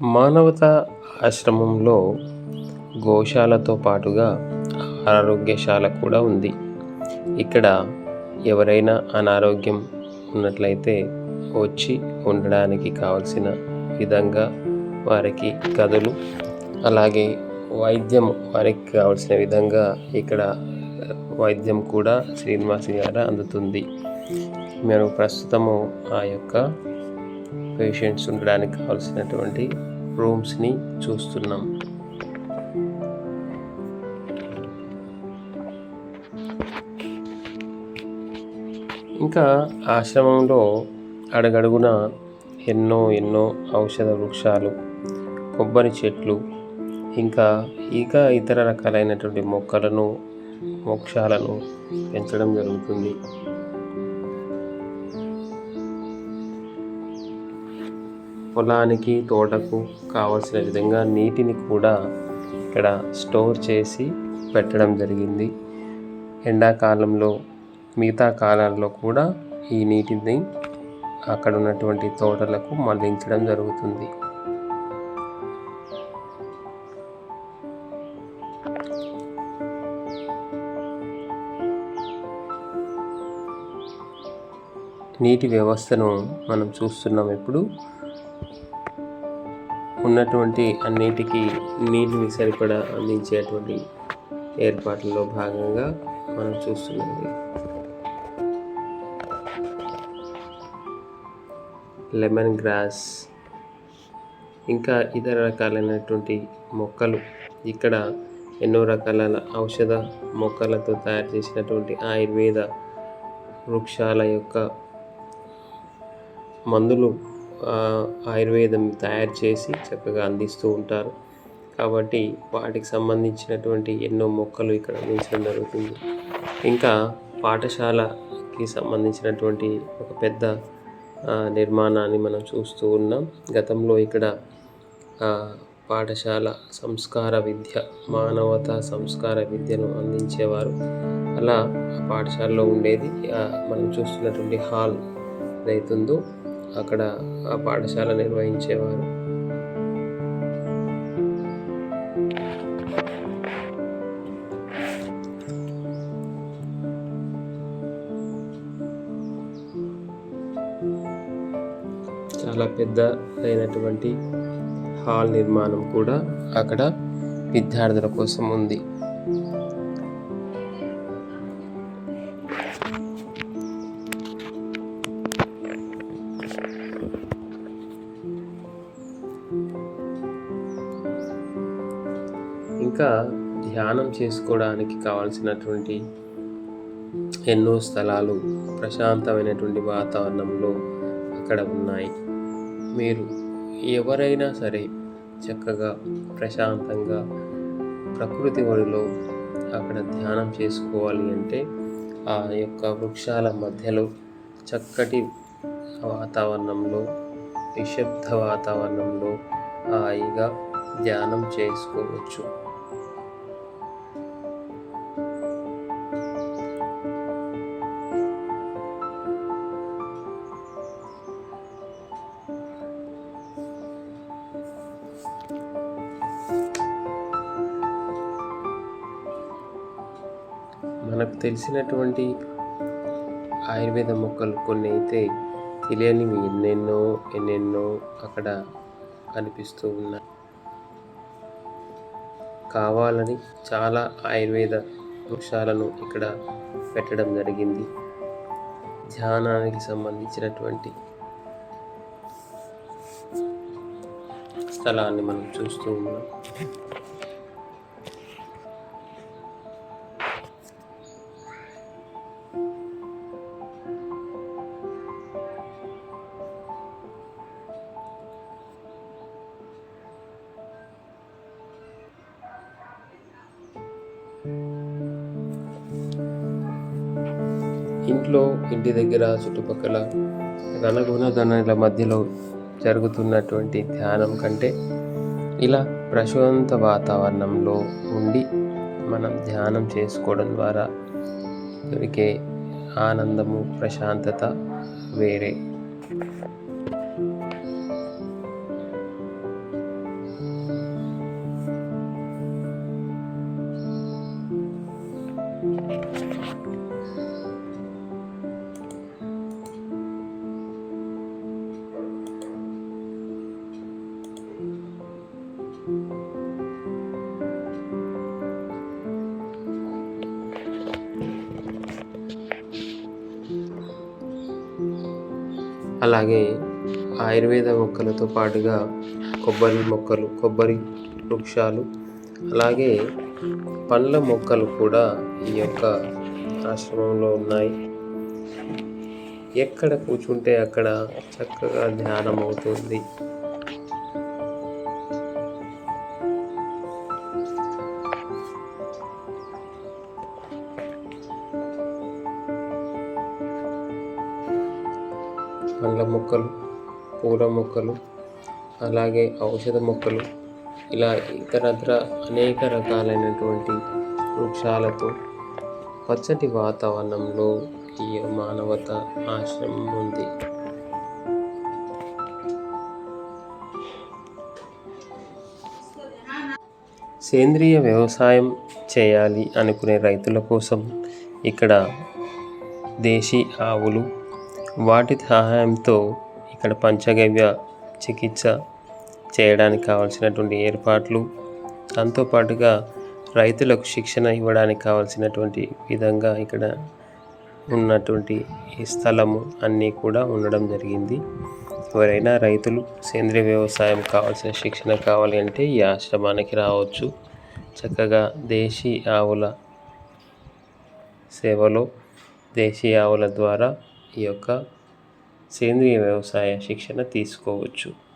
మానవతా ఆశ్రమంలో గోశాలతో పాటుగా ఆరోగ్యశాల కూడా ఉంది. ఇక్కడ ఎవరైనా అనారోగ్యం ఉన్నట్లయితే వచ్చి ఉండడానికి కావలసిన విధంగా వారికి గదులు అలాగే వైద్యం వారికి కావలసిన విధంగా ఇక్కడ వైద్యం కూడా శ్రీనివాస్ గారు అందుతుంది. మేము ప్రస్తుతము ఆ యొక్క పేషెంట్స్ ఉండడానికి కావాల్సినటువంటి రూమ్స్ని చూస్తున్నాం. ఇంకా ఆశ్రమంలో అడుగడుగున ఎన్నో ఎన్నో ఔషధ వృక్షాలు కొబ్బరి చెట్లు ఇంకా ఇంకా ఇతర రకాలైనటువంటి మొక్కలను మోక్షాలను పెంచడం జరుగుతుంది. పొలానికి తోటకు కావలసిన విధంగా నీటిని కూడా ఇక్కడ స్టోర్ చేసి పెట్టడం జరిగింది. ఎండాకాలంలో మిగతా కాలాల్లో కూడా ఈ నీటిని అక్కడ ఉన్నటువంటి తోటలకు మళ్ళించడం జరుగుతుంది. నీటి వ్యవస్థను మనం చూస్తున్నాం ఇప్పుడు. ఉన్నటువంటి అన్నిటికీ నీటిని సరిపడా అందించేటువంటి ఏర్పాట్లలో భాగంగా మనం చూస్తున్నది. లెమన్ గ్రాస్ ఇంకా ఇతర రకాలైనటువంటి మొక్కలు. ఇక్కడ ఎన్నో రకాల ఔషధ మొక్కలతో తయారు చేసినటువంటి ఆయుర్వేద వృక్షాల యొక్క మందులు ఆయుర్వేదం తయారు చేసి చక్కగా అందిస్తూ ఉంటారు. కాబట్టి వాటికి సంబంధించినటువంటి ఎన్నో మొక్కలు ఇక్కడ అందించడం జరుగుతుంది. ఇంకా పాఠశాలకి సంబంధించినటువంటి ఒక పెద్ద నిర్మాణాన్ని మనం చూస్తూ ఉన్నాం. గతంలో ఇక్కడ పాఠశాల సంస్కార విద్య మానవతా సంస్కార విద్యను అందించేవారు. అలా ఆ పాఠశాలలో ఉండేది. మనం చూస్తున్నటువంటి హాల్ ఏదైతుందో అక్కడ ఆ పాఠశాల నిర్వహించేవారు. చాలా పెద్ద అయినటువంటి హాల్ నిర్మాణం కూడా అక్కడ విద్యార్థుల కోసం ఉంది. ఇంకా ధ్యానం చేసుకోవడానికి కావాల్సినటువంటి ఎన్నో స్థలాలు ప్రశాంతమైనటువంటి వాతావరణంలో అక్కడ ఉన్నాయి. మీరు ఎవరైనా సరే చక్కగా ప్రశాంతంగా ప్రకృతి ఒడిలో అక్కడ ధ్యానం చేసుకోవాలి అంటే ఆ యొక్క వృక్షాల మధ్యలో చక్కటి వాతావరణంలో నిశ్శబ్ద వాతావరణంలో హాయిగా ధ్యానం చేసుకోవచ్చు. మనకు తెలిసినటువంటి ఆయుర్వేద మొక్కలు కొన్ని అయితే తెలియనివి ఎన్నెన్నో ఎన్నెన్నో అక్కడ కనిపిస్తూ ఉన్నాయి. కావాలని చాలా ఆయుర్వేద వృక్షాలను ఇక్కడ పెట్టడం జరిగింది. ధ్యానానికి సంబంధించినటువంటి స్థలాన్ని మనం చూస్తూ ఉన్నాం. ఇంట్లో ఇంటి దగ్గర చుట్టుపక్కల రణగుణ ధనుల మధ్యలో జరుగుతున్నటువంటి ధ్యానం కంటే ఇలా ప్రశాంత వాతావరణంలో ఉండి మనం ధ్యానం చేసుకోవడం ద్వారా దొరికే ఆనందము ప్రశాంతత వేరే. అలాగే ఆయుర్వేద మొక్కలతో పాటుగా కొబ్బరి మొక్కలు కొబ్బరి వృక్షాలు అలాగే పండ్ల మొక్కలు కూడా ఈ యొక్క ఆశ్రమంలో ఉన్నాయి. ఎక్కడ కూర్చుంటే అక్కడ చక్కగా ధ్యానం అవుతుంది పండ్ల మొక్కలు పూల మొక్కలు అలాగే ఔషధ మొక్కలు ఇలా ఇతరత్ర అనేక రకాలైనటువంటి వృక్షాలతో పచ్చటి వాతావరణంలో ఈ మానవత ఆశ్రమం ఉంది. సేంద్రియ వ్యవసాయం చేయాలి అనుకునే రైతుల కోసం ఇక్కడ దేశీ ఆవులు వాటి సహాయంతో ఇక్కడ పంచగవ్య చికిత్స చేయడానికి కావాల్సినటువంటి ఏర్పాట్లు. దాంతోపాటుగా రైతులకు శిక్షణ ఇవ్వడానికి కావాల్సినటువంటి విధంగా ఇక్కడ ఉన్నటువంటి ఈ స్థలము అన్నీ కూడా ఉండడం జరిగింది. ఎవరైనా రైతులు సేంద్రియ వ్యవసాయం కావాల్సిన శిక్షణ కావాలి అంటే ఈ ఆశ్రమానికి రావచ్చు. చక్కగా దేశీ ఆవుల సేవలో దేశీ ఆవుల ద్వారా ఈ యొక్క సేంద్రియ వ్యవసాయ శిక్షణ తీసుకోవచ్చు.